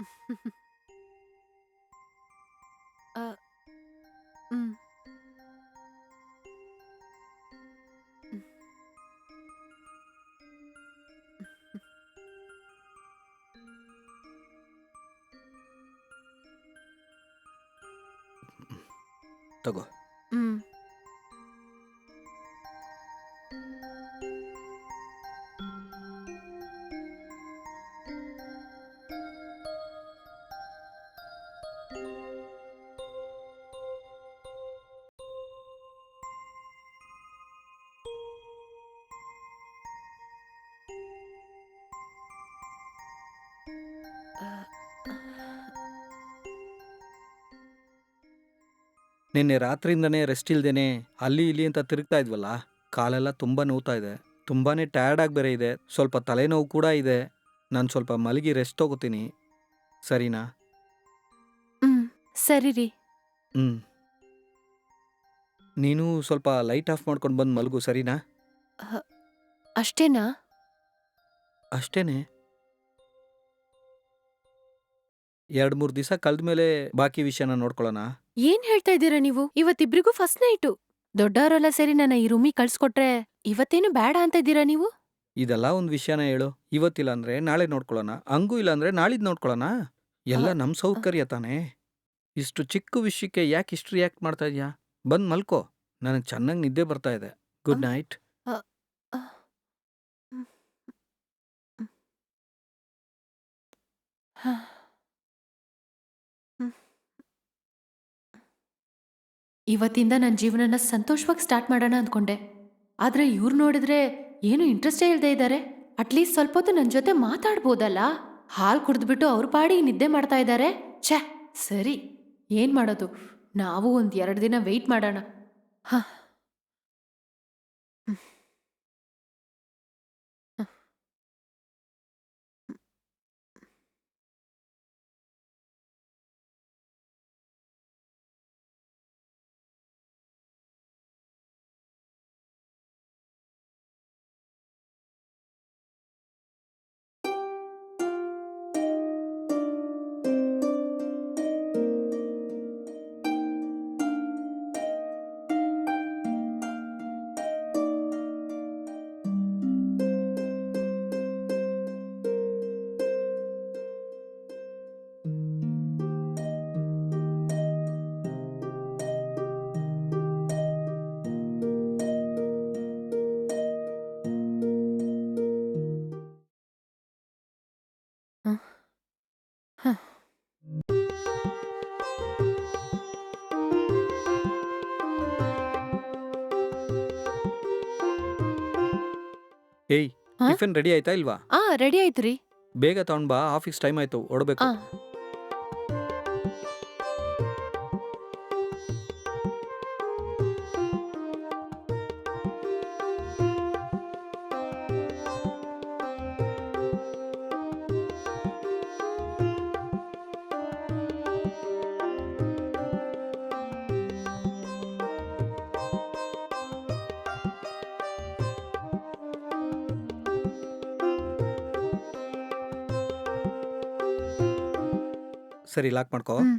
Mm-hmm. ನಿನ್ನೆ ರಾತ್ರಿಯಿಂದನೇ rest ಇಲ್ದೇನೆ ಅಲ್ಲಿ ಇಲ್ಲಿ ಅಂತ ತಿರುಗ್ತಾ ಇದ್ವಲ್ಲ ಕಾಲೆಲ್ಲ ತುಂಬ ನೋವ್ತಾ ಇದೆ. ತುಂಬಾ ಟಯರ್ಡ್ ಆಗಿ ಬೇರೆ ಇದೆ. ಸ್ವಲ್ಪ ತಲೆನೋವು ಕೂಡ ಇದೆ. ನಾನು ಸ್ವಲ್ಪ ಮಲಗಿ ರೆಸ್ಟ್ ತಗೋತೀನಿ. ಸರಿನಾ? ಹ್ಮ್. ಸರಿ ರೀ. ಹ್ಞೂ ನೀನು ಸ್ವಲ್ಪ ಲೈಟ್ ಆಫ್ ಮಾಡ್ಕೊಂಡು ಬಂದು ಮಲಗು ಸರಿನಾ? ಅಷ್ಟೇನಾ? ಅಷ್ಟೇನೆ. ಎರಡು ಮೂರ್ ದಿವಸ ಕಳೆದ ಮೇಲೆ ಬಾಕಿ ವಿಷಯನ ನೋಡ್ಕೊಳ್ಳೋಣ. ಏನ್ ಹೇಳ್ತಾ ಇದ್ದೀರಾ ನೀವು? ಇವತ್ತಿಬ್ರಿಗೂ ಫಸ್ಟ್ ನೈಟು ದೊಡ್ಡವರೆಲ್ಲ ಸೇರಿ ನನ್ನ ಈ ರೂಮಿಗೆ ಕಳ್ಸ್ಕೊಟ್ರೆ ಇವತ್ತೇನು ಬೇಡ ಅಂತ ಇದ್ದೀರಾ ನೀವು? ಇದೆಲ್ಲ ಒಂದ್ ವಿಷಯನ ಹೇಳು. ಇವತ್ತಿಲ್ಲ ಅಂದ್ರೆ ನಾಳೆ ನೋಡ್ಕೊಳ್ಳೋಣ. ಹಂಗೂ ಇಲ್ಲ ಅಂದ್ರೆ ನಾಳಿದ್ ನೋಡ್ಕೊಳ್ಳೋಣ. ಎಲ್ಲ ನಮ್ ಸೌಕರ್ಯ ತಾನೇ. ಇಷ್ಟು ಚಿಕ್ಕ ವಿಷಯಕ್ಕೆ ಯಾಕೆ ಇಷ್ಟು ರಿಯಾಕ್ಟ್ ಮಾಡ್ತಾ ಇದೀಯಾ? ಬಂದ್ ಮಲ್ಕೋ. ನನಗೆ ಚೆನ್ನಾಗಿ ನಿದ್ದೆ ಬರ್ತಾ ಇದೆ. ಗುಡ್ ನೈಟ್ ಹ. ಹ್ಮ್. ಇವತ್ತಿಂದ ನನ್ನ ಜೀವನನ ಸಂತೋಷವಾಗಿ ಸ್ಟಾರ್ಟ್ ಮಾಡೋಣ ಅಂದ್ಕೊಂಡೆ ಆದರೆ ಇವ್ರು ನೋಡಿದ್ರೆ ಏನು ಇಂಟ್ರೆಸ್ಟೇ ಇಲ್ಲದೆ ಇದ್ದಾರೆ ಅಟ್ಲೀಸ್ಟ್ ಸ್ವಲ್ಪ ಹೊತ್ತು ನನ್ನ ಜೊತೆ ಮಾತಾಡ್ಬೋದಲ್ಲ. ಹಾಲು ಕುಡಿದ್ಬಿಟ್ಟು ಅವ್ರ ಪಾಡಿಗೆ ನಿದ್ದೆ ಮಾಡ್ತಾ ಇದ್ದಾರೆ ಛೆ, ಸರಿ. ಏನು ಮಾಡೋದು? ನಾವು ಒಂದು ಎರಡು ದಿನ ವೆಯ್ಟ್ ಮಾಡೋಣ. ಹ. ಟಿಫಿನ್ ರೆಡಿ ಆಯ್ತಾ ಇಲ್ವಾ? ಆ ರೆಡಿ ಆಯ್ತು ರೀ. ಬೇಗ ತಗೊಂಡ್ ಬಾ ಆಫೀಸ್ ಟೈಮ್ ಆಯ್ತು ಓಡಬೇಕು. ಆ. ಸರಿ ಲಾಕ್ ಮಾಡ್ಕೋ ಹ್ಮ್.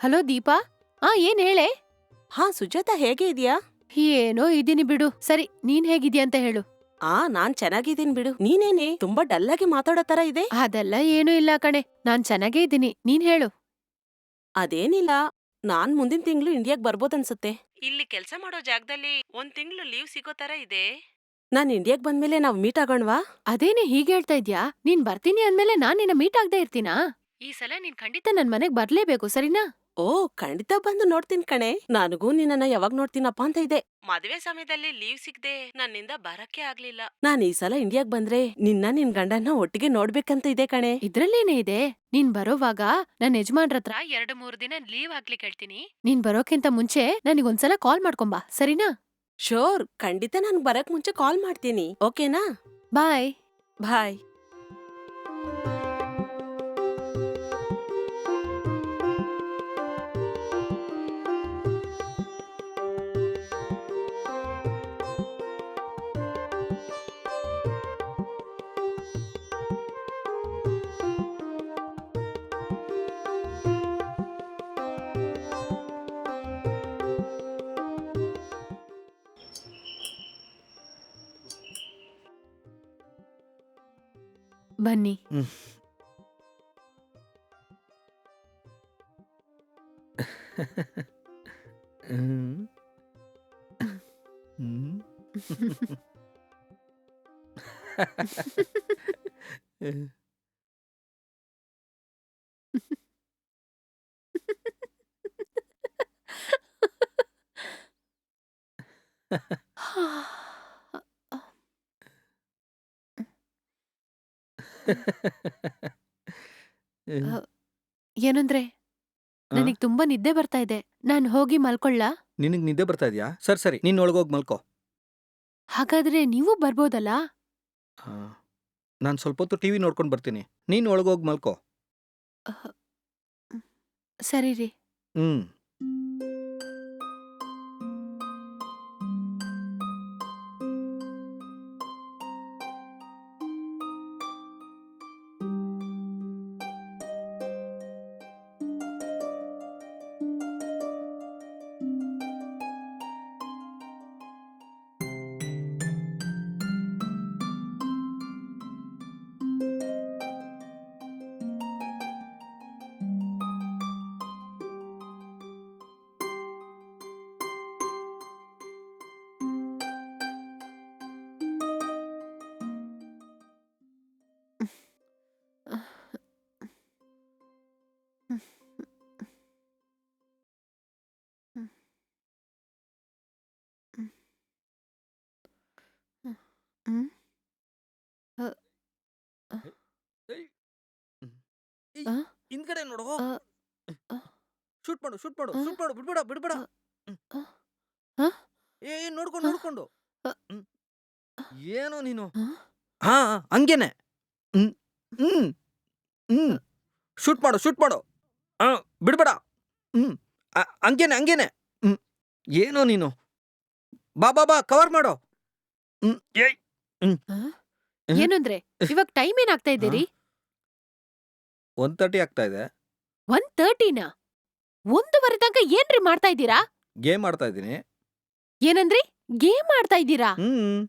ಹಲೋ ದೀಪಾ? ಆ ಏನ್ ಹೇಳೆ? ಹಾ ಸುಜಾತ ಹೇಗೆ ಇದೆಯಾ? ಏನೋ ಇದೀನಿ ಬಿಡು. ಸರಿ ನೀನ್ ಹೇಗಿದ್ಯಾ ಅಂತ ಹೇಳು. ಆ ನಾನ್ ಚೆನ್ನಾಗಿದ್ದೀನಿ ಬಿಡು. ನೀನೇನೆ? ತುಂಬಾ ಡಲ್ ಆಗಿ ಮಾತಾಡೋ ತರ ಇದೆ. ಅದೆಲ್ಲ ಏನೂ ಇಲ್ಲ ಕಣೆ. ನಾನ್ ಚೆನ್ನಾಗೇ ಇದ್ದೀನಿ. ನೀನ್ ಹೇಳು. ಅದೇನಿಲ್ಲ. ನಾನ್ ಮುಂದಿನ ತಿಂಗಳು ಇಂಡಿಯಾಗ್ ಬರ್ಬೋದನ್ಸುತ್ತೆ. ಇಲ್ಲಿ ಕೆಲಸ ಮಾಡೋ ಜಾಗದಲ್ಲಿ ಒಂದ್ ತಿಂಗಳು ಲೀವ್ ಸಿಗೋ ತರ ಇದೆ. ನಾನ್ ಇಂಡಿಯಾಗ್ ಬಂದ್ಮೇಲೆ ನಾವ್ ಮೀಟ್ ಆಗೋಣವಾ? ಅದೇನೆ ಹೀಗೆ ಹೇಳ್ತಾ ಇದ್ಯಾ? ನೀನ್ ಬರ್ತೀನಿ ಅಂದ್ಮೇಲೆ ನಾನ್ ನಿನ್ನ ಮೀಟ್ ಆಗದೆ ಇರ್ತೀನಾ? ಈ ಸಲ ನೀನ್ ಖಂಡಿತ ನನ್ ಮನೆಗ್ ಬರ್ಲೇಬೇಕು ಸರಿನಾ? ಓ ಖಂಡಿತ ಬಂದು ನೋಡ್ತೀನಿ ಕಣೆ. ನನಗೂ ನಿನ್ನನ್ನ ಯಾವಾಗ ನೋಡ್ತೀನಪ್ಪ ಅಂತ ಇದೆ. ಮದುವೆ ಸಮಯದಲ್ಲಿ ಲೀವ್ ಸಿಗದೆ ನನ್ನಿಂದ ಬರಕ್ಕೆ ಆಗ್ಲಿಲ್ಲ. ನಾನ್ ಈ ಸಲ ಇಂಡಿಯಾಗ್ ಬಂದ್ರೆ ನಿನ್ನ ನಿನ್ ಗಂಡನ್ನ ಒಟ್ಟಿಗೆ ನೋಡ್ಬೇಕಂತ ಇದೆ ಕಣೆ. ಇದ್ರಲ್ಲೇನೇ ಇದೆ? ನೀನ್ ಬರೋವಾಗ ನನ್ ಯಜಮಾನ್ರ ಹತ್ರ ಎರಡು ಮೂರು ದಿನ ಲೀವ್ ಹಾಕ್ಲಿಕ್ಕೆ ಹೇಳ್ತೀನಿ. ನೀನ್ ಬರೋಕ್ಕಿಂತ ಮುಂಚೆ ನನಗೊಂದ್ಸಲ ಕಾಲ್ ಮಾಡ್ಕೊಂಬಾ ಸರಿನಾ? ಶೋರ್ ಖಂಡಿತ ನಾನು ಬರಕ್ ಮುಂಚೆ ಕಾಲ್ ಮಾಡ್ತೀನಿ. ಓಕೆನಾ ಬಾಯ್ ಬಾಯ್ ಬನ್ನಿ ಏನಂದ್ರೆ? ಆ? ನನಗ್ ತುಂಬಾ ನಿದ್ದೆ ಬರ್ತಾ ಇದೆ. ನಾನ್ ಹೋಗಿ ಮಲ್ಕೊಳ್ಳಾ ನಿನಗ್ ನಿದ್ದೆ ಬರ್ತಾ ಇದೆಯಾ? ಸರಿ ಸರಿ ನೀನ್ ಒಳಗೋಗಿ ಮಲ್ಕೋ. ಹಾಗಾದ್ರೆ ನೀವು ಬರ್ಬೋದಲ್ಲ? ನಾನು ಸ್ವಲ್ಪ ಹೊತ್ತು ಟಿವಿ ನೋಡ್ಕೊಂಡು ಬರ್ತೀನಿ. ನೀನ್ ಒಳಗೋಗಿ ಮಲ್ಕೋ. ಸರಿ ರೀ. ಹ್ಮ್. ನೋಡು. ಶೂಟ್ ಮಾಡು ಶೂಟ್ ಮಾಡು? ಶೂಟ್ ಮಾಡು ಬಿಡ್ಬೇಡ ಬಿಡ್ಬೇಡ? ಏ ನೋಡ್ಕೊಂಡು? ನೋಡ್ಕೊಂಡು ಏನು ನೀನು? ಹಾ ಹಂಗೇನೆ ಹ್ಮ್ ಹ್ಮ್ ಶೂಟ್ ಮಾಡು ಶೂಟ್ ಮಾಡು ಹಾ ಬಿಡ್ಬೇಡ ಹ್ಮ್ ಹಂಗೇನೆ ಹಂಗೇನೆ ಹ್ಮ್ ಏನೋ ನೀನು ಬಾ ಬಾ ಬಾ ಕವರ್ ಮಾಡು ಹ್ಮ್ ಏಯ್? ಹ್ಮ್. ಏನಂದ್ರೆ ಇವಾಗ ಟೈಮ್ ಏನಾಗ್ತಾ ಇದೆ ರೀ ಒನ್ ತರ್ಟಿ ಆಗ್ತಾ ಇದೆ ಒನ್ ತರ್ಟಿನಾ? ಒಂದೂವರೆ ತನಕ ಏನ್ರಿ ಮಾಡ್ತಾ ಇದ್ದೀರಾ? ಗೇಮ್ ಆಡ್ತಾ ಇದ್ದೀನಿ. ಏನಂದ್ರಿ? ಗೇಮ್ ಆಡ್ತಾ ಇದ್ದೀರಾ? ಹ್ಮ್.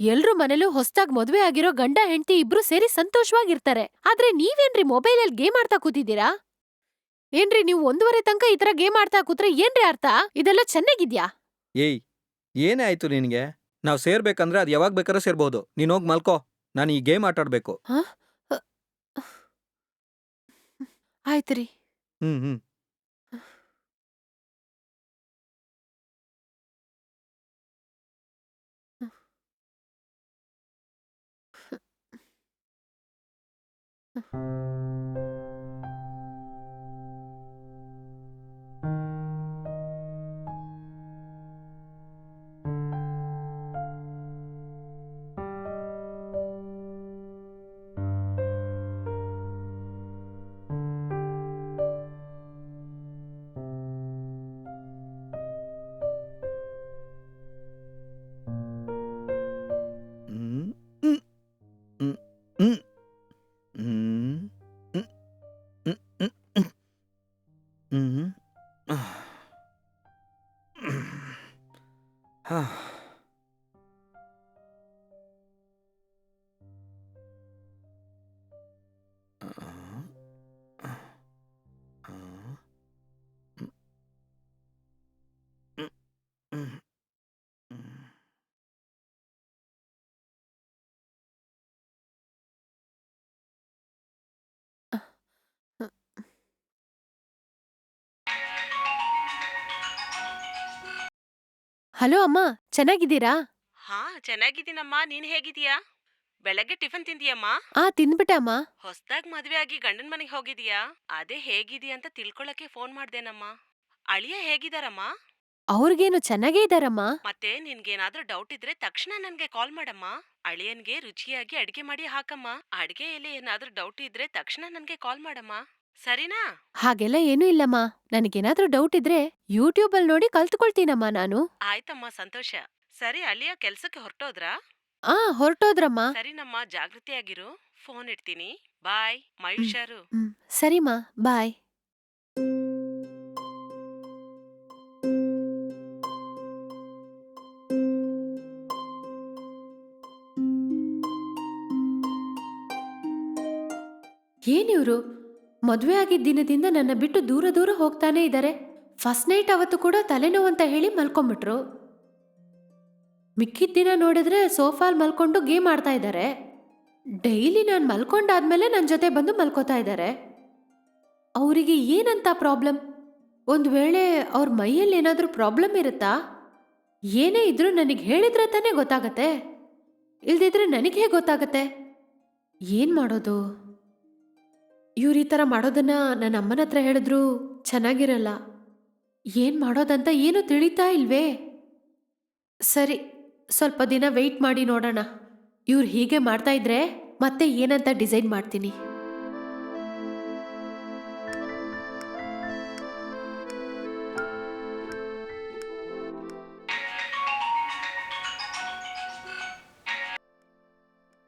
ಎಲ್ರು ಮನೇಲೂ ಹೊಸ್ದಾಗ್ ಮದ್ವೆ ಆಗಿರೋ ಗಂಡ ಹೆಂಡತಿ ಇಬ್ರು ಸೇರಿ ಸಂತೋಷವಾಗಿರ್ತಾರೆ. ಆದ್ರೆ ನೀವೇನ್ರಿ ಮೊಬೈಲಲ್ಲಿ ಗೇಮ್ ಆಡ್ತಾ ಕೂತಿದ್ದೀರಾ? ಏನ್ರಿ ನೀವು ಒಂದೂವರೆ ತನಕ ಈ ತರ ಗೇಮ್ ಆಡ್ತಾ ಕೂತ್ರೆ ಏನ್ರಿ ಅರ್ಥ? ಇದೆಲ್ಲ ಚೆನ್ನಾಗಿದ್ಯಾ? ಏಯ್ ಏನೇ ಆಯ್ತು ನಿನಗೆ? ನಾವು ಸೇರ್ಬೇಕಂದ್ರೆ ಅದು ಯಾವಾಗ ಬೇಕಾದ್ರೂ ಸೇರ್ಬೋದು. ನೀನು ಹೋಗಿ ಮಲ್ಕೋ. ನಾನು ಈ ಗೇಮ್ ಆಟಾಡ್ಬೇಕು. ಆಯ್ತು ರೀ. ಹ್ಮ್, ಹ್ಮ್. ಹ್ಮ್. ಹ್ಮ್. ಹ್ಮ್. ಹಲೋ ಅಮ್ಮ ಚೆನ್ನಾಗಿದ್ದೀರಾ? ಹಾ ಚೆನ್ನಾಗಿದ್ದೀನಮ್ಮ. ನೀನ್ ಹೇಗಿದೀಯಾ ಬೆಳಗ್ಗೆ ಟಿಫನ್ ತಿಂದಿಯಮ್ಮ? ಆ ತಿಂದ್ಬಿಟ್ಟೆ ಅಮ್ಮ ಹೊಸ್ದಾಗ್ ಮದ್ವೆ ಆಗಿ ಗಂಡನ್ ಮನೆಗೆ ಹೋಗಿದೀಯಾ ಅದೇ ಹೇಗಿದೀಯ ಅಂತ ತಿಳ್ಕೊಳಕ್ಕೆ ಫೋನ್ ಮಾಡ್ದೇನಮ್ಮ. ಅಳಿಯ ಹೇಗಿದಾರಮ್ಮ ಅವ್ರಿಗೇನು ಚೆನ್ನಾಗೇ ಇದಾರಮ್ಮ ಮತ್ತೆ ನಿನ್ಗೇನಾದ್ರೂ ಡೌಟ್ ಇದ್ರೆ ತಕ್ಷಣ ನನ್ಗೆ ಕಾಲ್ ಮಾಡಮ್ಮ. ಅಳಿಯನ್ಗೆ ರುಚಿಯಾಗಿ ಅಡ್ಗೆ ಮಾಡಿ ಹಾಕಮ್ಮ. ಅಡಿಗೆಯಲ್ಲಿ ಏನಾದ್ರೂ ಡೌಟ್ ಇದ್ರೆ ತಕ್ಷಣ ನನ್ಗೆ ಕಾಲ್ ಮಾಡಮ್ಮ. ಸರಿನಾ? ಹಾಗೆಲ್ಲ ಏನೂ ಇಲ್ಲಮ್ಮ. ನನಗೇನಾದ್ರೂ ಡೌಟ್ ಇದ್ರೆ ಯೂಟ್ಯೂಬ್ ಅಲ್ಲಿ ನೋಡಿ ಕಲ್ತ್ಕೊಳ್ತೀನಮ್ಮ ನಾನು. ಆಯ್ತಮ್ಮ ಸಂತೋಷ. ಸರಿ ಅಲ್ಲಿಯ ಕೆಲ್ಸಕ್ಕೆ ಹೊರಟೋದ್ರಾ? ಆ ಹೊರಟೋದ್ರಮ್ಮ. ಸರಿನಮ್ಮ ಜಾಗೃತಿಯಾಗಿರು. ಫೋನ್ ಇಡ್ತೀನಿ. ಬಾಯ್ ಮೈ ಹುಷಾರು ಹ್ಮ್. ಸರಿಮ್ಮ. ಬಾಯ್ ಏನಿವ್ರು ಮದುವೆ ಆಗಿದ್ದ ದಿನದಿಂದ ನನ್ನ ಬಿಟ್ಟು ದೂರ ದೂರ ಹೋಗ್ತಾನೆ ಇದ್ದಾರೆ. ಫಸ್ಟ್ ನೈಟ್ ಅವತ್ತು ಕೂಡ ತಲೆನೋವು ಅಂತ ಹೇಳಿ ಮಲ್ಕೊಂಬಿಟ್ರು ಮಿಕ್ಕಿದ ದಿನ ನೋಡಿದ್ರೆ ಸೋಫಾಲ್ ಮಲ್ಕೊಂಡು ಗೇಮ್ ಆಡ್ತಾ ಇದ್ದಾರೆ. ಡೈಲಿ ನಾನು ಮಲ್ಕೊಂಡಾದ್ಮೇಲೆ ನನ್ನ ಜೊತೆ ಬಂದು ಮಲ್ಕೋತಾ ಇದ್ದಾರೆ. ಅವರಿಗೆ ಏನಂತ ಪ್ರಾಬ್ಲಮ್ ಒಂದು ವೇಳೆ ಅವ್ರ ಮೈಯಲ್ಲಿ ಏನಾದರೂ ಪ್ರಾಬ್ಲಮ್ ಇರುತ್ತಾ? ಏನೇ ಇದ್ರೂ ನನಗೆ ಹೇಳಿದ್ರೆ ತಾನೇ ಗೊತ್ತಾಗತ್ತೆ. ಇಲ್ದಿದ್ರೆ ನನಗೆ ಹೇಗೆ ಗೊತ್ತಾಗತ್ತೆ? ಏನು ಮಾಡೋದು? ಇವ್ರು ಈ ಥರ ಮಾಡೋದನ್ನ ನನ್ನ ಅಮ್ಮನ ಹತ್ರ ಹೇಳಿದ್ರು ಚೆನ್ನಾಗಿರಲ್ಲ. ಏನು ಮಾಡೋದಂತ ಏನೂ ತಿಳಿತಾ ಇಲ್ವೇ? ಸರಿ, ಸ್ವಲ್ಪ ದಿನ ವೆಯ್ಟ್ ಮಾಡಿ ನೋಡೋಣ. ಇವ್ರು ಹೀಗೆ ಮಾಡ್ತಾ ಇದ್ರೆ ಮತ್ತೆ ಏನಂತ ಡಿಸೈನ್ ಮಾಡ್ತೀನಿ.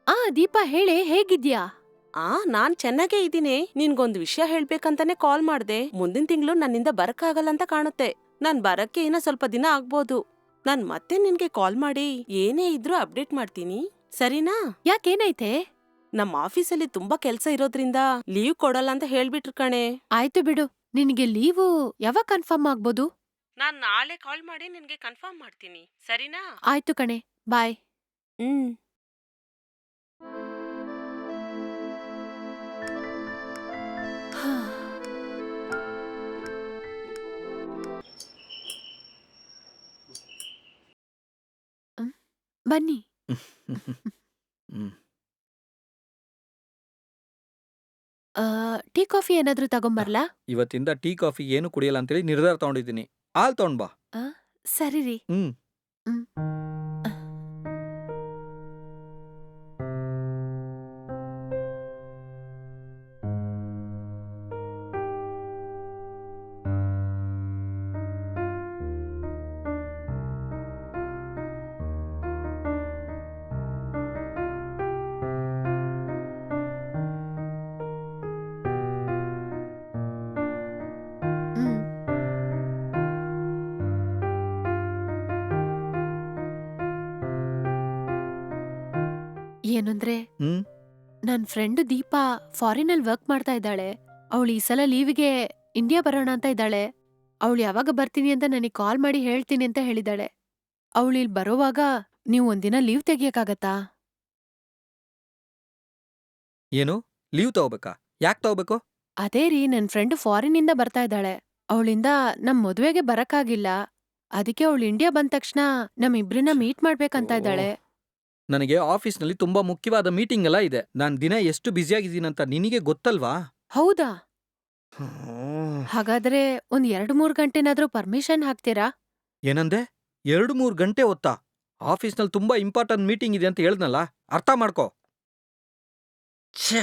ಆ, ದೀಪ ಹೇಳಿ, ಹೇಗಿದ್ಯಾ? ಆ ನಾನ್ ಚೆನ್ನಾಗೇ ಇದ್ದೀನಿ. ನಿನ್ಗೊಂದ್ ವಿಷಯ ಹೇಳ್ಬೇಕಂತಾನೆ ಕಾಲ್ ಮಾಡ್ದೆ. ಮುಂದಿನ ತಿಂಗಳು ನನ್ನಿಂದ ಬರಕ್ಕಾಗಲ್ಲ ಅಂತ ಕಾಣುತ್ತೆ. ನಾನ್ ಬರಕ್ಕೆ ಇನ್ನ ಸ್ವಲ್ಪ ದಿನ ಆಗ್ಬೋದು. ನಾನ್ ಮತ್ತೆ ನಿನ್ಗೆ ಕಾಲ್ ಮಾಡಿ ಏನೇ ಇದ್ರೂ ಅಪ್ಡೇಟ್ ಮಾಡ್ತೀನಿ. ಸರಿನಾ? ಯಾಕೇನೈತೆ? ನಮ್ ಆಫೀಸಲ್ಲಿ ತುಂಬಾ ಕೆಲ್ಸ ಇರೋದ್ರಿಂದ ಲೀವ್ ಕೊಡಲ್ಲ ಅಂತ ಹೇಳ್ಬಿಟ್ರು ಕಣೆ. ಆಯ್ತು ಬಿಡು. ನಿನಗೆ ಲೀವು ಯಾವಾಗ ಕನ್ಫರ್ಮ್ ಆಗ್ಬೋದು? ನಾನ್ ನಾಳೆ ಕಾಲ್ ಮಾಡಿ ನಿನ್ಗೆ ಕನ್ಫರ್ಮ್ ಮಾಡ್ತೀನಿ. ಸರಿನಾ? ಆಯ್ತು ಕಣೆ. ಬಾಯ್. ಹ್ಮ್. ಬನ್ನಿ. ಆ, ಟೀ ಕಾಫಿ ಏನಾದ್ರೂ ತಗೊಂಬರ್ಲಾ? ಇವತ್ತಿಂದ ಟೀ ಕಾಫಿ ಏನು ಕುಡಿಯಲ್ಲ ಅಂತೇಳಿ ನಿರ್ಧಾರ ತಗೊಂಡಿದ್ದೀನಿ. ಆಲ್ ತಗೊಂಡ್ ಬಾ. ಸರಿ ರೀ. ಹ್ಮ್. ಹ್ಮ್. ಏನಂದ್ರೆ ಹ್ಮ್? ನನ್ ಫ್ರೆಂಡ್ ದೀಪಾ ಫಾರಿನಲ್ಲಿ ವರ್ಕ್ ಮಾಡ್ತಾ ಇದ್ದಾಳೆ. ಅವಳು ಈ ಸಲ ಲೀವಿಗೆ ಇಂಡಿಯಾ ಬರೋಣ ಅಂತ ಇದ್ದಾಳೆ. ಅವಳು ಯಾವಾಗ ಬರ್ತೀನಿ ಅಂತ ನನಗೆ ಕಾಲ್ ಮಾಡಿ ಹೇಳ್ತೀನಿ ಅಂತ ಹೇಳಿದಾಳೆ ಅವಳು ಇಲ್ಲಿ ಬರೋವಾಗ ನೀವು ಒಂದಿನ ಲೀವ್ ತೆಗಿಯಕ್ಕಾಗತ್ತಾ? ಏನು? ಲೀವ್ ತಗೋಬೇಕಾ? ಯಾಕೆ ತಗೋಬೇಕು? ಅದೇ ರೀ ನನ್ ಫ್ರೆಂಡ್ ಫಾರಿನ್ನಿಂದ ಬರ್ತಾ ಇದ್ದಾಳೆ. ಅವಳಿಂದ ನಮ್ ಮದುವೆಗೆ ಬರಕ್ಕಾಗಿಲ್ಲ. ಅದಕ್ಕೆ ಅವಳು ಇಂಡಿಯಾ ಬಂದ ತಕ್ಷಣ ನಮ್ಮಿಬ್ರನ್ನ ಮೀಟ್ ಮಾಡ್ಬೇಕಂತ ಇದ್ದಾಳೆ. ನನಗೆ ಆಫೀಸ್ನಲ್ಲಿ ತುಂಬಾ ಮುಖ್ಯವಾದ ಮೀಟಿಂಗ್ ಎಲ್ಲ ಇದೆ. ನಾನು ದಿನ ಎಷ್ಟು ಬ್ಯುಸಿಯಾಗಿದ್ದೀನಂತ ನಿನಗೆ ಗೊತ್ತಲ್ವಾ? ಹೌದಾ? ಹಾಗಾದ್ರೆ ಒಂದ್ ಎರಡ್ ಮೂರ್ ಗಂಟೆನಾದ್ರೂ ಪರ್ಮಿಷನ್ ಹಾಕ್ತೀರಾ? ಏನಂದೆ? ಎರಡು ಮೂರು ಗಂಟೆ ಹೊತ್ತಾ ಆಫೀಸ್ನಲ್ಲಿ ತುಂಬಾ ಇಂಪಾರ್ಟೆಂಟ್ ಮೀಟಿಂಗ್ ಇದೆ ಅಂತ ಹೇಳ್ದಲ್ಲ ಅರ್ಥ ಮಾಡ್ಕೋ. ಛೆ,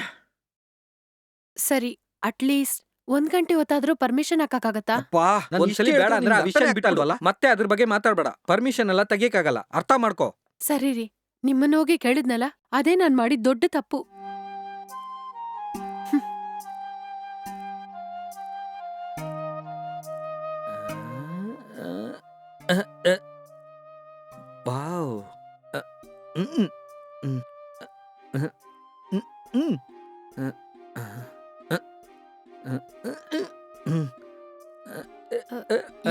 ಸರಿ ಅಟ್ಲೀಸ್ಟ್ ಒಂದ್ ಗಂಟೆ ಹೊತ್ತಾದ್ರೂ ಪರ್ಮಿಷನ್ ಹಾಕಕ್ಕಾಗತ್ತಾ? ಅಪ್ಪಾ ಒಂದ್ಸಲಿ ಬೇಡ ಅಂದ್ರೆ ಆ ವಿಷಯ ಬಿಟ್ಟಲ್ವಲ್ಲ ಮತ್ತೆ ಅದ್ರ ಬಗ್ಗೆ ಮಾತಾಡ್ಬೇಡ. ಪರ್ಮಿಷನ್ ಎಲ್ಲ ತೆಗಿಯಕ್ಕಾಗಲ್ಲ. ಅರ್ಥ ಮಾಡ್ಕೋ. ಸರಿ ರೀ. ನಿಮ್ಮನ್ನ ಹೋಗಿ ಕೇಳಿದ್ನಲ್ಲ ಅದೇ ನಾನ್ ಮಾಡಿದ ದೊಡ್ಡ ತಪ್ಪು. ವಾವ್.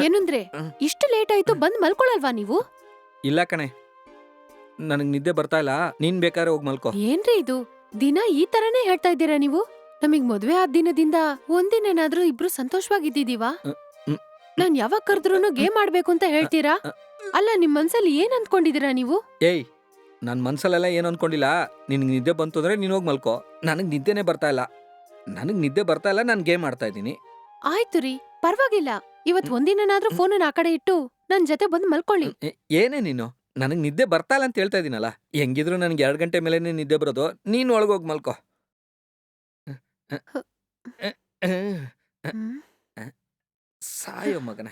ಏನಂದ್ರೆ ಇಷ್ಟು ಲೇಟ್ ಆಯ್ತು ಬಂದ್ ಮಲ್ಕೊಳಲ್ವಾ ನೀವು? ಇಲ್ಲ ಕಣೆ. ನನಗ್ ನಿದ್ದೆ ಬರ್ತಾ ಇಲ್ಲ. ನೀನ್ ಬೇಕಾದ್ರೆ ಹೋಗಿ ಮಲ್ಕೋ. ಏನ್ರಿ ಇದು? ದಿನ ಈ ತರನೇ ಹೇಳ್ತಾ ಇದ್ದೀರಾ ನೀವು? ನಮಗ್ ಮದ್ವೆ ಆದ ದಿನದಿಂದ ಒಂದಿನೇನಾದ್ರೂ ಇಬ್ರು ಸಂತೋಷವಾಗಿದ್ದೀವಾ. ನಾನ್ ಯಾವಾಗ ಕರೆದ್ರೂ ಗೇಮ್ ಆಡ್ಬೇಕು ಅಂತ ಹೇಳ್ತೀರಾ? ಅಲ್ಲ ನಿಮ್ ಮನ್ಸಲ್ಲಿ ಏನ್ ಅನ್ಕೊಂಡಿದೀರಾ ನೀವು? ಏಯ್ ನನ್ ಮನ್ಸಲ್ಲೆಲ್ಲ ಏನು ಅನ್ಕೊಂಡಿಲ್ಲ? ನಿನಗೆ ನಿದ್ದೆ ಬಂತು ಅಂದ್ರೆ ನೀನ್ ಹೋಗಿ ಮಲ್ಕೋ. ನನಗ್ ನಿದ್ದೆನೇ ಬರ್ತಾ ಇಲ್ಲ. ನನಗ್ ನಿದ್ದೆ ಬರ್ತಾ ಇಲ್ಲ ನಾನು ಗೇಮ್ ಆಡ್ತಾ ಇದೀನಿ ಆಯ್ತು ರೀ ಪರವಾಗಿಲ್ಲ. ಇವತ್ ಒಂದಿನನಾದ್ರೂ ಫೋನ್ ಆ ಕಡೆ ಇಟ್ಟು ನನ್ ಜೊತೆ ಬಂದು ಮಲ್ಕೊಳ್ಳಿ. ಏನೇ ನೀನು? ನನಗೆ ನಿದ್ದೆ ಬರ್ತಾ ಇಲ್ಲ ಅಂತ ಹೇಳ್ತಾ ಇದ್ದೀನಲ್ಲ ಹೆಂಗಿದ್ರು ನನಗೆ ಎರಡು ಗಂಟೆ ಮೇಲೆ ನಿದ್ದೆ ಬರೋದು. ನೀನು ಒಳಗೋಗಿ ಮಲ್ಕೋ. ಸಾಯೋ ಮಗನ.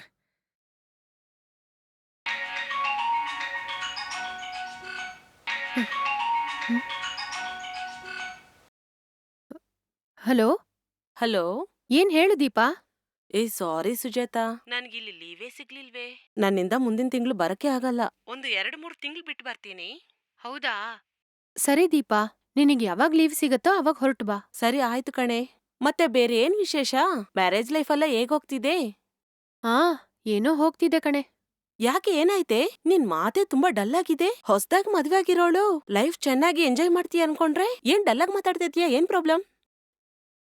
ಹಲೋ? ಹಲೋ? ಏನ್ ಹೇಳು ದೀಪಾ? ಏ ಸಾರಿ ಸುಜಾತ. ನನ್ಗಿಲ್ಲಿ ಲೀವೇ ಸಿಗ್ಲಿಲ್ವೇ? ನನ್ನಿಂದ ಮುಂದಿನ ತಿಂಗಳು ಬರಕ್ಕೆ ಆಗಲ್ಲ. ಒಂದು ಎರಡು ಮೂರು ತಿಂಗಳು ಬಿಟ್ಟು ಬರ್ತೀನಿ. ಹೌದಾ? ಸರಿ ದೀಪಾ ನಿನಗೆ ಯಾವಾಗ ಲೀವ್ ಸಿಗತ್ತೋ ಅವಾಗ ಹೊರಟು ಬಾ. ಸರಿ ಆಯ್ತು ಕಣೆ. ಮತ್ತೆ ಬೇರೆ ಏನ್ ವಿಶೇಷ? ಮ್ಯಾರೇಜ್ ಲೈಫ್ ಎಲ್ಲ ಹೋಗ್ತಿದೆ? ಹಾ ಏನೋ ಹೋಗ್ತಿದೆ ಕಣೆ. ಯಾಕೆ ಏನಾಯ್ತೆ? ನಿನ್ ಮಾತೆ ತುಂಬಾ ಡಲ್ ಆಗಿದೆ. ಹೊಸ್ದಾಗ್ ಮದ್ವೆ ಆಗಿರೋಳು. ಲೈಫ್ ಚೆನ್ನಾಗಿ ಎಂಜಾಯ್ ಮಾಡ್ತೀಯ ಅನ್ಕೊಂಡ್ರೆ ಏನ್ ಡಲ್ ಆಗಿ ಮಾತಾಡ್ತಿದ್ಯಾ? ಏನ್ ಪ್ರಾಬ್ಲಮ್?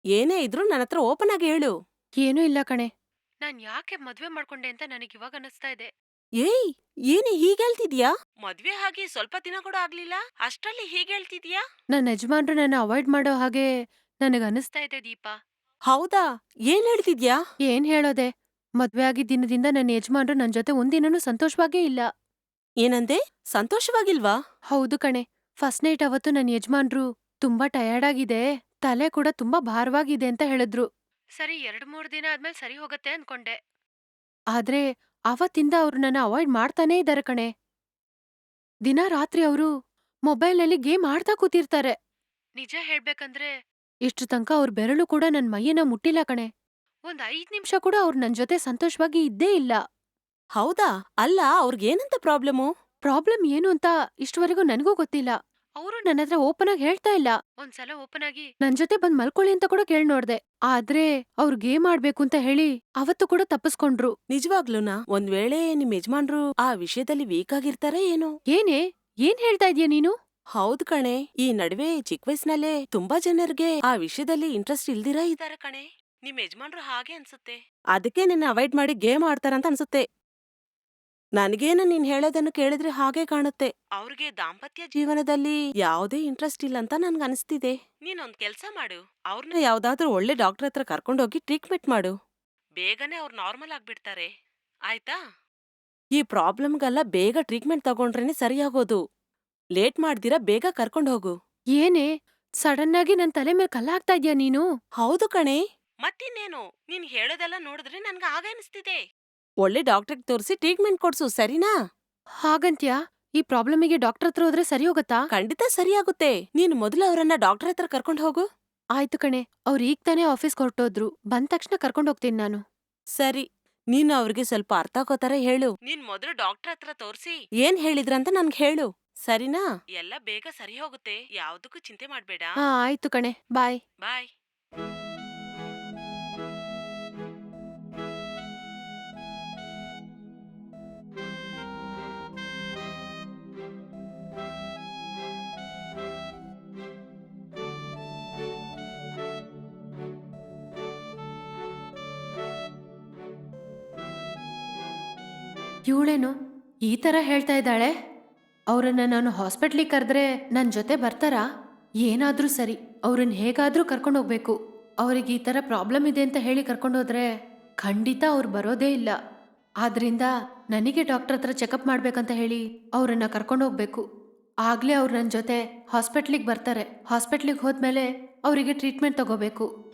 ಏನೇ ಇದ್ರೂ ನನ್ನ ಹತ್ರ ಓಪನ್ ಆಗಿ ಹೇಳು. ಏನೂ ಇಲ್ಲ ಕಣೆ. ನಾನ್ ಯಾಕೆ ಮದ್ವೆ ಮಾಡ್ಕೊಂಡೆ ಅಂತ ನನಗ್ ಇವಾಗ ಅನಿಸ್ತಾ ಇದೆ. ಏಯ್! ಏನೇ ಹೀಗೇಳ್ತಿದ್ಯಾ ಮದ್ವೆ ಹಾಗೆ ಸ್ವಲ್ಪ ದಿನ ಕೂಡ ಆಗ್ಲಿಲ್ಲ. ಅಷ್ಟ್ರಲ್ಲಿ ಹೀಗೇಳ್ತಿದ್ಯಾ ನನ್ನ ಯಜಮಾನ್ರು ನನ್ನ ಅವಾಯ್ಡ್ ಮಾಡೋ ಹಾಗೆ ನನಗ್ ಅನಿಸ್ತಾ ಇದೆ ದೀಪಾ. ಹೌದಾ? ಏನ್ ಹೇಳ್ತಿದ್ಯಾ? ಏನ್ ಹೇಳೋದೆ? ಮದ್ವೆ ಆಗಿ ದಿನದಿಂದ ನನ್ನ ಯಜಮಾನ್ರು ನನ್ ಜೊತೆ ಒಂದಿನನೂ ಸಂತೋಷವಾಗೇ ಇಲ್ಲ. ಏನಂದೆ? ಸಂತೋಷವಾಗಿಲ್ವಾ? ಹೌದು ಕಣೆ. ಫಸ್ಟ್ ನೈಟ್ ಅವತ್ತು ನನ್ನ ಯಜಮಾನ್ರು ತುಂಬಾ ಟಯರ್ಡ್ ಆಗಿದೆ. ತಲೆ ಕೂಡ ತುಂಬಾ ಭಾರವಾಗಿದೆ ಅಂತ ಹೇಳಿದ್ರು. ಸರಿ ಎರಡು ಮೂರು ದಿನ ಆದ್ಮೇಲೆ ಸರಿ ಹೋಗತ್ತೆ ಅನ್ಕೊಂಡೆ. ಆದ್ರೆ ಅವತ್ತಿಂದ ಅವ್ರು ನನ್ನ ಅವಾಯ್ಡ್ ಮಾಡ್ತಾನೇ ಇದ್ದಾರೆ ಕಣೆ. ದಿನ ರಾತ್ರಿ ಅವರು ಮೊಬೈಲ್ನಲ್ಲಿ ಗೇಮ್ ಆಡ್ತಾ ಕೂತಿರ್ತಾರೆ. ನಿಜ ಹೇಳ್ಬೇಕಂದ್ರೆ ಇಷ್ಟು ತನಕ ಅವ್ರ ಬೆರಳು ಕೂಡ ನನ್ ಮೈಯನ್ನ ಮುಟ್ಟಿಲ್ಲ ಕಣೆ. ಒಂದ್ ಐದ್ ನಿಮಿಷ ಕೂಡ ಅವ್ರು ನನ್ ಜೊತೆ ಸಂತೋಷವಾಗಿ ಇದ್ದೇ ಇಲ್ಲ. ಹೌದಾ? ಅಲ್ಲ ಅವ್ರಿಗೇನಂತ ಪ್ರಾಬ್ಲಮು? ಪ್ರಾಬ್ಲಮ್ ಏನು ಅಂತ ಇಷ್ಟವರೆಗೂ ನನಗೂ ಗೊತ್ತಿಲ್ಲ. ಅವರು ನನ್ನ ಹತ್ರ ಓಪನ್ ಆಗಿ ಹೇಳ್ತಾ ಇಲ್ಲ. ಒಂದ್ಸಲ ಓಪನ್ ಆಗಿ ನನ್ ಜೊತೆ ಬಂದ್ ಮಲ್ಕೊಳ್ಳಿ ಅಂತ ಕೂಡ ಕೇಳ್ ನೋಡ್ದೆ. ಆದ್ರೆ ಅವ್ರು ಗೇಮ್ ಆಡ್ಬೇಕು ಅಂತ ಹೇಳಿ ಅವತ್ತು ಕೂಡ ತಪ್ಪಿಸ್ಕೊಂಡ್ರು. ನಿಜವಾಗ್ಲೂನಾ? ಒಂದ್ ವೇಳೆ ನಿಮ್ ಯಜಮಾನ್ರು ಆ ವಿಷಯದಲ್ಲಿ ವೀಕ್ ಆಗಿರ್ತಾರ ಏನೋ? ಏನೇ? ಏನ್ ಹೇಳ್ತಾ ಇದೀಯ ನೀನು? ಹೌದ್ ಕಣೆ. ಈ ನಡುವೆ ಚಿಕ್ಕ ವಯಸ್ಸಿನಲ್ಲೇ ತುಂಬಾ ಜನರಿಗೆ ಆ ವಿಷಯದಲ್ಲಿ ಇಂಟ್ರೆಸ್ಟ್ ಇಲ್ದಿರ ಇದಾರೆ ಕಣೆ. ನಿಮ್ ಯಜಮಾನ್ರು ಹಾಗೆ ಅನ್ಸುತ್ತೆ. ಅದಕ್ಕೆ ನಿನ್ನ ಅವಾಯ್ಡ್ ಮಾಡಿ ಗೇಮ್ ಆಡ್ತಾರಂತ ಅನ್ಸುತ್ತೆ. ನನ್ಗೇನು ನೀನ್ ಹೇಳೋದನ್ನು ಕೇಳಿದ್ರೆ ಹಾಗೆ ಕಾಣುತ್ತೆ. ಅವ್ರಿಗೆ ದಾಂಪತ್ಯ ಜೀವನದಲ್ಲಿ ಯಾವುದೇ ಇಂಟ್ರೆಸ್ಟ್ ಇಲ್ಲ ಅಂತ ನನ್ಗ ಅನಿಸ್ತಿದೆ. ನೀನೊಂದ್ ಕೆಲ್ಸ ಮಾಡು. ಅವ್ರನ್ನ ಯಾವ್ದಾದ್ರೂ ಒಳ್ಳೆ ಡಾಕ್ಟರ್ ಹತ್ರ ಕರ್ಕೊಂಡೋಗಿ ಟ್ರೀಟ್ಮೆಂಟ್ ಮಾಡು. ಬೇಗನೆ ಅವ್ರು ನಾರ್ಮಲ್ ಆಗ್ಬಿಡ್ತಾರೆ. ಆಯ್ತಾ? ಈ ಪ್ರಾಬ್ಲಮ್ಗೆಲ್ಲ ಬೇಗ ಟ್ರೀಟ್ಮೆಂಟ್ ತಗೊಂಡ್ರೇನೆ ಸರಿಯಾಗೋದು. ಲೇಟ್ ಮಾಡ್ದಿರಾ ಬೇಗ ಕರ್ಕೊಂಡು ಹೋಗು ಏನೇ? ಸಡನ್ ಆಗಿ ನನ್ ತಲೆ ಮೇಲೆ ಕಲ್ಲಾಗ್ತಾ ಇದ್ಯಾ ನೀನು? ಹೌದು ಕಣೆ. ಮತ್ತಿನ್ನೇನು? ನೀನ್ ಹೇಳೋದೆಲ್ಲ ನೋಡಿದ್ರೆ ನನ್ಗೆ ಆಗ ಅನಿಸ್ತಿದೆ. ಒಳ್ಳೆ ಡಾಕ್ಟರ್ ತೋರಿಸಿ ಟ್ರೀಟ್ಮೆಂಟ್ ಕೊಡ್ಸು ಸರಿನಾ? ಹಾಗಂತ್ಯಾ? ಈ ಪ್ರಾಬ್ಲಮಿಗೆ ಡಾಕ್ಟರ್ ಹತ್ರ ಹೋದ್ರೆ ಸರಿ ಹೋಗತ್ತಾ? ಖಂಡಿತ ಸರಿಯಾಗುತ್ತೆ ನೀನು ಮೊದಲು ಅವರನ್ನ ಡಾಕ್ಟರ್ ಹತ್ರ ಕರ್ಕೊಂಡ್ ಹೋಗು. ಆಯ್ತು ಕಣೆ. ಅವ್ರು ಈಗ ತಾನೇ ಆಫೀಸ್ ಹೊರಟೋದ್ರು ಬಂದ ತಕ್ಷಣ ಕರ್ಕೊಂಡು ಹೋಗ್ತೀನಿ ನಾನು. ಸರಿ. ನೀನು ಅವ್ರಿಗೆ ಸ್ವಲ್ಪ ಅರ್ಥ ಆಗೋತರ ಹೇಳು. ನೀನ್ ಮೊದಲು ಡಾಕ್ಟರ್ ಹತ್ರ ತೋರಿಸಿ. ಏನ್ ಹೇಳಿದ್ರಂತ ನನ್ಗೆ ಹೇಳು. ಸರಿನಾ? ಎಲ್ಲ ಬೇಗ ಸರಿ ಹೋಗುತ್ತೆ. ಯಾವ್ದಕ್ಕೂ ಚಿಂತೆ ಮಾಡ್ಬೇಡ. ಹಾ ಆಯ್ತು ಕಣೆ. ಬಾಯ್. ಬಾಯ್. ಇವಳೇನು ಈ ಥರ ಹೇಳ್ತಾ ಇದ್ದಾಳೆ? ಅವರನ್ನ ನಾನು ಹಾಸ್ಪಿಟ್ಲಿಗೆ ಕರೆದ್ರೆ ನನ್ನ ಜೊತೆ ಬರ್ತಾರಾ? ಏನಾದರೂ ಸರಿ ಅವ್ರನ್ನ ಹೇಗಾದರೂ ಕರ್ಕೊಂಡು ಹೋಗ್ಬೇಕು. ಅವ್ರಿಗೆ ಈ ಥರ ಪ್ರಾಬ್ಲಮ್ ಇದೆ ಅಂತ ಹೇಳಿ ಕರ್ಕೊಂಡು ಹೋದ್ರೆ ಖಂಡಿತ ಅವ್ರು ಬರೋದೇ ಇಲ್ಲ. ಆದ್ರಿಂದ ನನಗೆ ಡಾಕ್ಟರ್ ಹತ್ರ ಚೆಕಪ್ ಮಾಡ್ಬೇಕಂತ ಹೇಳಿ ಅವ್ರನ್ನ ಕರ್ಕೊಂಡು ಹೋಗ್ಬೇಕು. ಆಗಲೇ ಅವ್ರು ನನ್ನ ಜೊತೆ ಹಾಸ್ಪಿಟ್ಲಿಗೆ ಬರ್ತಾರೆ. ಹಾಸ್ಪಿಟ್ಲಿಗೆ ಹೋದ್ಮೇಲೆ ಅವರಿಗೆ ಟ್ರೀಟ್ಮೆಂಟ್ ತಗೋಬೇಕು.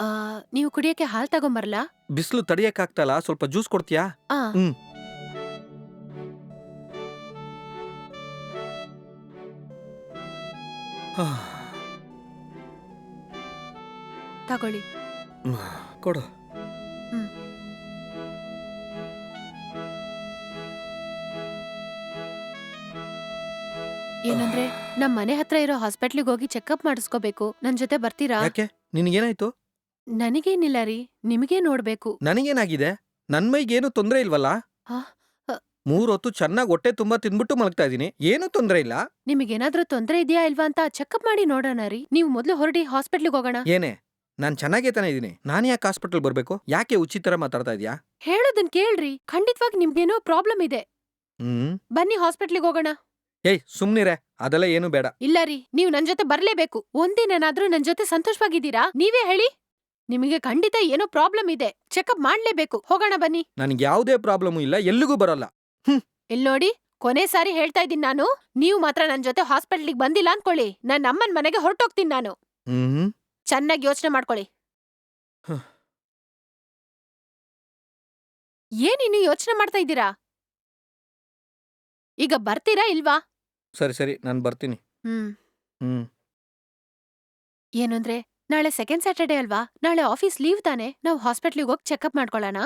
ಆ, ನೀವು ಕುಡಿಯಕ್ಕೆ ಹಾಲ್ ತಗೊಂಬರ್ಲಾ? ಬಿಸಿಲು ತಡಿಯಕ್ಕಾಗ್ತಲ್ಲ ಸ್ವಲ್ಪ ಜ್ಯೂಸ್ ಕೊಡ್ತೀಯಾ? ಆ. ಹ್ಮ್. ತಗೊಳ್ಳಿ. ಕೊಡು. ಏನಂದ್ರೆ ನಮ್ ಮನೆ ಹತ್ರ ಇರೋ ಹಾಸ್ಪಿಟ್ಲಿಗೆ ಹೋಗಿ ಚೆಕಪ್ ಮಾಡಿಸ್ಕೋಬೇಕು. ನನ್ ಜೊತೆ ಬರ್ತೀರಾ? ಯಾಕೆ? ನಿನಗೇನಾಯ್ತು? ನನಗೇನಿಲ್ಲ ರೀ ನಿಮಗೆ ನೋಡ್ಬೇಕು. ನನಗೇನಾಗಿದೆ? ನನ್ ಮೈಗೇನು ತೊಂದ್ರೆ ಇಲ್ವಲ್ಲ? ಮೂರ್ ಹೊತ್ತು ಚೆನ್ನಾಗಿ ಹೊಟ್ಟೆ ತುಂಬಾ ತಿಂದ್ಬಿಟ್ಟು ಮಲಗ್ತಾ ಇದೀನಿ. ಏನೂ ತೊಂದ್ರೆ ಇಲ್ಲ? ನಿಮಗೇನಾದ್ರೂ ತೊಂದ್ರೆ ಇದೆಯಾ ಇಲ್ವಾ ಅಂತ ಚೆಕಪ್ ಮಾಡಿ ನೋಡೋಣ ರೀ. ನೀವು ಮೊದಲು ಹೊರಡಿ ಹಾಸ್ಪಿಟ್ಲಿಗೆ ಹೋಗೋಣ. ಏನೇ? ನಾನ್ ಚೆನ್ನಾಗೇ ತಾನೇ ಇದೀನಿ. ನಾನು ಯಾಕೆ ಹಾಸ್ಪಿಟಲ್ ಬರ್ಬೇಕು? ಯಾಕೆ ಉಚಿತರ ತರ ಮಾತಾಡ್ತಾ ಇದೀಯಾ? ಹೇಳೋದನ್ ಕೇಳ್ರಿ. ಖಂಡಿತವಾಗಿ ನಿಮ್ಗೇನೋ ಪ್ರಾಬ್ಲಮ್ ಇದೆ. ಹ್ಮ್. ಬನ್ನಿ ಹಾಸ್ಪಿಟ್ಲಿಗೆ ಹೋಗೋಣ. ಏಯ್ ಸುಮ್ನಿರೆ. ಅದೆಲ್ಲ ಏನು ಬೇಡ. ಇಲ್ಲ ರೀ ನೀವು ನನ್ ಜೊತೆ ಬರ್ಲೇಬೇಕು. ಒಂದಿನೇನಾದ್ರೂ ನನ್ ಜೊತೆ ಸಂತೋಷವಾಗಿದ್ದೀರಾ? ನೀವೇ ಹೇಳಿ. ನಿಮಗೆ ಖಂಡಿತ ಏನೋ ಪ್ರಾಬ್ಲಮ್ ಇದೆ. ಚೆಕಪ್ ಮಾಡ್ಲೇಬೇಕು. ಹೋಗೋಣ ಬನ್ನಿ. ನನಗೆ ಯಾವುದೇ ಪ್ರಾಬ್ಲಮ್ ಇಲ್ಲ ಎಲ್ಲಿಗೂ ಬರಲ್ಲ. ಇಲ್ ನೋಡಿ ಕೊನೆ ಸಾರಿ ಹೇಳ್ತಾ ಇದ್ದೀನಿ ನಾನು. ನೀವು ಮಾತ್ರ ನನ್ ಜೊತೆ ಹಾಸ್ಪಿಟ್ಲಿಗೆ ಬಂದಿಲ್ಲ ಅನ್ಕೊಳ್ಳಿ. ನನ್ನ ಅಮ್ಮನ್ ಮನೆಗೆ ಹೊರಟೋಗ್ತೀನಿ ನಾನು. ಹ್ಮ್. ಚೆನ್ನಾಗಿ ಯೋಚನೆ ಮಾಡ್ಕೊಳ್ಳಿ. ಹ. ಏನಿನ್ನು ಯೋಚನೆ ಮಾಡ್ತಾ ಇದ್ದೀರಾ? ಈಗ ಬರ್ತೀರಾ ಇಲ್ವಾ? ಸರಿ ಸರಿ. ನಾನು ಬರ್ತೀನಿ. ಹ್ಮ್. ಹ್ಮ್. ಏನಂದ್ರೆ ನಾಳೆ ಸೆಕೆಂಡ್ ಸ್ಯಾಟರ್ಡೇ ಅಲ್ವಾ? ನಾಳೆ ಆಫೀಸ್ ಲೀವ್ ತಾನೆ? ನಾವು ಹಾಸ್ಪಿಟ್ಲಿಗೆ ಹೋಗಿ ಚೆಕಪ್ ಮಾಡ್ಕೊಳ್ಳೋಣ?